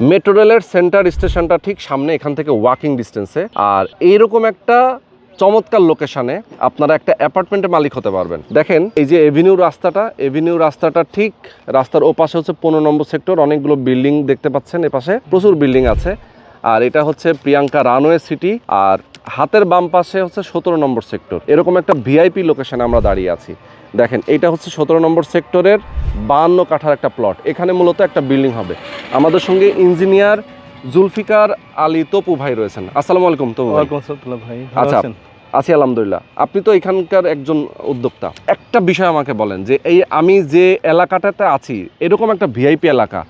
Metro রেলের centre স্টেশনটা ঠিক সামনে, এখান থেকে ওয়াকিং ডিস্টেন্সে আর এইরকম একটা চমৎকার লোকেশনে আপনারা একটা অ্যাপার্টমেন্টের মালিক হতে পারবেন। দেখেন, এই যে এভিনিউ রাস্তাটা এভিনিউ রাস্তাটা ঠিক রাস্তার ওপাশে হচ্ছে পনেরো নম্বর সেক্টর অনেকগুলো বিল্ডিং দেখতে পাচ্ছেন এপাশে, প্রচুর বিল্ডিং আছে। আর এটা হচ্ছে প্রিয়াঙ্কা রানওয়ে সিটি আর হাতের বাম পাশে হচ্ছে সতেরো নম্বর সেক্টর এরকম একটা ভিআইপি লোকেশনে আমরা দাঁড়িয়ে আছি। দেখেন, এটা হচ্ছে সতেরো নম্বর সেক্টরের বাহান্ন কাঠার একটা প্লট এখানে মূলত একটা বিল্ডিং হবে। আমাদের সঙ্গে ইঞ্জিনিয়ার জুলফিকার আলী তপু ভাই রয়েছেন। আসসালামু আলাইকুম তপু ভাই। আচ্ছা আছি আলহামদুলিল্লাহ। আপনি তো এখানকার একজন উদ্যোক্তা। একটা বিষয় আমাকে বলেন যে এই আমি যে এলাকাটাতে আছি এরকম একটা ভিআইপি এলাকা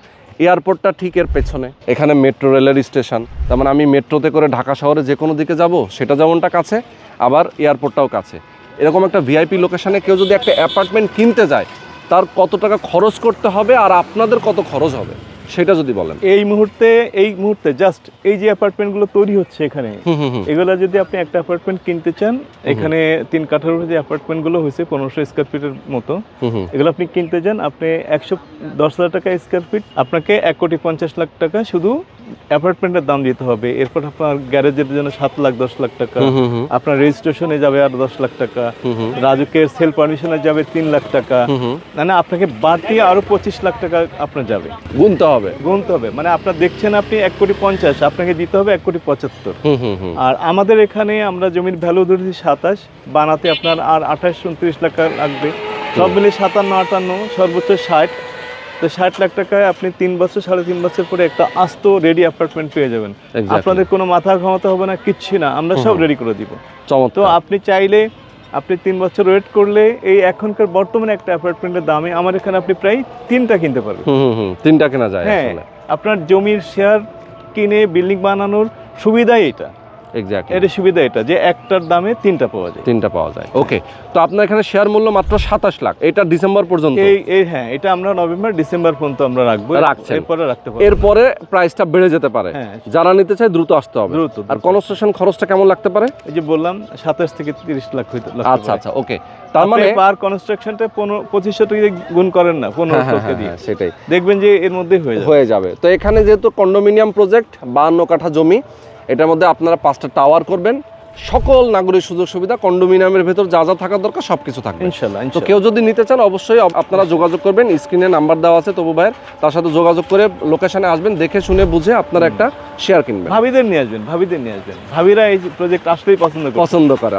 এয়ারপোর্টটা ঠিক এর পেছনে? এখানে মেট্রো রেলের স্টেশন তার মানে আমি মেট্রোতে করে ঢাকা শহরে যে কোনো দিকে যাব সেটা যেমনটা কাছে আবার এয়ারপোর্টটাও কাছে। এরকম একটা ভিআইপি লোকেশানে কেউ যদি একটা অ্যাপার্টমেন্ট কিনতে যায় তার কত টাকা খরচ করতে হবে আর আপনাদের কত খরচ হবে? সেটা যদি বলেন। এই মুহূর্তে এই মুহূর্তে জাস্ট এই যে অ্যাপার্টমেন্টগুলো তৈরি হচ্ছে এখানে এগুলো যদি আপনি একটা অ্যাপার্টমেন্ট কিনতে চান এখানে তিন কাঠার যে অ্যাপার্টমেন্টগুলো হয়েছে পনেরোশো স্কোয়ার ফিটের মতো এগুলো আপনি কিনতে চান আপনি একশো দশ হাজার টাকা স্কোয়ার ফিট আপনাকে এক কোটি পঞ্চাশ লাখ টাকা শুধু অ্যাপার্টমেন্টের দাম দিতে হবে। এরপর আপনার গ্যারেজের জন্য সাত লাখ দশ লাখ টাকা। আপনার রেজিস্ট্রেশনে যাবে আর দশ লাখ টাকা। রাজুকের সেল পারমিশনে যাবে তিন লাখ টাকা। মানে আপনাকে বাড়তি আরও পঁচিশ লাখ টাকা আপনার যাবে। গুনতে হবে। গুনতে হবে। মানে আপনার দেখছেন আপনি এক কোটি পঞ্চাশ আপনাকে দিতে হবে এক কোটি পঁচাত্তর। আর আমাদের এখানে আমরা জমির ভ্যালু ধরেছি সাতাশ বানাতে আপনার আর আঠাশ উনত্রিশ লাখ টাকা লাগবে সব মিলিয়ে সাতান্ন আটান্ন সর্বোচ্চ ষাট। তো ষাট লাখ টাকায় আপনি তিন বছর সাড়ে তিন বছর পরে একটা আস্ত রেডি অ্যাপার্টমেন্ট পেয়ে যাবেন। আপনাদের কোনো মাথা ঘামাতে হবে না কিচ্ছু না আমরা সব রেডি করে দিব। তো আপনি চাইলে আপনি তিন বছর ওয়েট করলে এই এখনকার বর্তমানে একটা অ্যাপার্টমেন্টের দামে আমার এখানে আপনি প্রায় তিনটা কিনতে পারবেন। তিনটা কেনা যায় হ্যাঁ আপনার জমির শেয়ার কিনে বিল্ডিং বানানোর সুবিধাই এটা। এক্স্যাক্টলি এর সুবিধা এটা যে একটার দামে তিনটা পাওয়া যায়। তিনটা পাওয়া যায়। ওকে তো আপনার এখানে শেয়ার মূল্য মাত্র সাতাশ লাখ। এটা ডিসেম্বর পর্যন্ত? এই হ্যাঁ এটা আমরা নভেম্বর ডিসেম্বর পর্যন্ত আমরা রাখব। রাখছেন। এরপরে রাখতে পারব। এরপরে প্রাইসটা বেড়ে যেতে পারে। হ্যাঁ যারা নিতে চায় দ্রুত আসতে হবে। দ্রুত আর কনস্ট্রাকশন খরচটা কেমন লাগতে পারে? এই যে বললাম সাতাশ থেকে তিরিশ লাখ হইতে আচ্ছা আচ্ছা ওকে তার মানে পার কনস্ট্রাকশনটা পনেরো পঁচিশশো টাকা গুণ করেন না পনেরো হ্যাঁ, হ্যাঁ, টাকা হ্যাঁ, দিয়ে। সেটাই। দেখবেন যে এর মধ্যে হয়ে যাবে। তো এখানে যেহেতু কন্ডোমিনিয়াম প্রজেক্ট বাহান্ন কাঠা জমি এটার মধ্যে আপনারা পাঁচটা টাওয়ার করবেন। সকল নাগরিক সুযোগ সুবিধা কন্ডোমিনিয়ামের ভেতর যা যা থাকা দরকার সব কিছু থাকবে তো কেউ যদি নিতে চান অবশ্যই আপনারা যোগাযোগ করবেন। স্ক্রিনে নাম্বার দেওয়া আছে তবু ভাইয়ের। তার সাথে যোগাযোগ করে লোকেশনে আসবেন দেখে শুনে বুঝে আপনারা একটা শেয়ার কিনবেন। ভাবিদের নিয়ে আসবেন ভাবিদের নিয়ে আসবেন। ভাবিরা এই প্রজেক্ট আসলেই পছন্দ করে পছন্দ করে